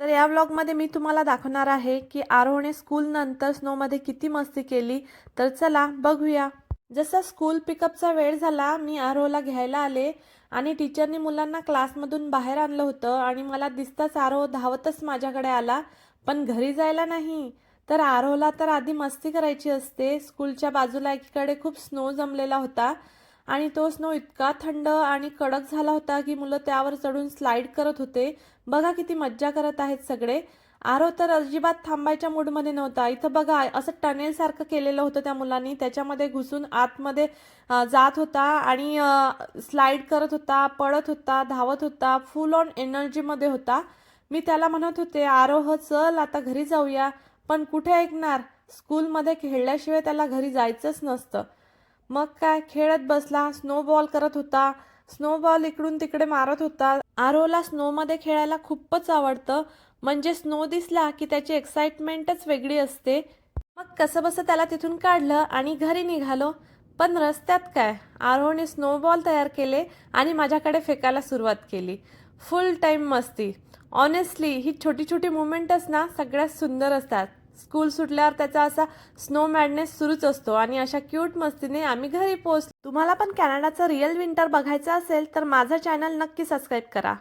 तर या व्लॉगमध्ये मी तुम्हाला दाखवणार आहे की आरोहने स्कूलनंतर स्नोमध्ये किती मस्ती केली. तर चला बघूया. जसा स्कूल पिकअपचा वेळ झाला मी आरोहला घ्यायला आले आणि टीचरनी मुलांना क्लासमधून बाहेर आणलं होतं आणि मला दिसताच आरोह धावतच माझ्याकडे आला पण घरी जायला नाही. तर आरोहला तर आधी मस्ती करायची असते. स्कूलच्या बाजूला एकीकडे खूप स्नो जमलेला होता. आणि तो स्नो इतका थंड आणि कडक झाला होता की मुलं त्यावर चढून स्लाईड करत होते. बघा किती मज्जा करत आहेत सगळे. आरो तर अजिबात थांबायच्या मूडमध्ये नव्हता. इथं बघा असं टनेल सारखं केलेलं होतं त्या मुलांनी. त्याच्यामध्ये घुसून आतमध्ये जात होता आणि स्लाईड करत होता पळत होता धावत होता फुल ऑन एनर्जीमध्ये होता. मी त्याला म्हणत होते आरोह हो, चल आता घरी जाऊया. पण कुठे ऐकणार? स्कूलमध्ये खेळल्याशिवाय त्याला घरी जायचंच नसतं. मग काय खेळत बसला स्नोबॉल करत होता स्नोबॉल इकडून तिकडे मारत होता. आरोला स्नोमध्ये खेळायला खूपच आवडतं. म्हणजे स्नो दिसला की त्याची एक्साइटमेंटच वेगळी असते. मग कसं बसं त्याला तिथून काढलं आणि घरी निघालो. पण रस्त्यात काय? आरोहने स्नोबॉल तयार केले आणि माझ्याकडे फेकायला सुरुवात केली. फुल टाईम मस्ती. ऑनेस्टली ही छोटी छोटी मुवमेंटच ना सगळ्यात सुंदर असतात. स्कूल सुटल्यावर त्याचा असा स्नो मॅडनेस सुरूच असतो आणि अशा क्यूट मस्तीने आम्ही घरी पोहोचलो. तुम्हाला पण कॅनडाचं रिअल विंटर बघायचं असेल तर माझं चॅनल नक्की सबस्क्राईब करा.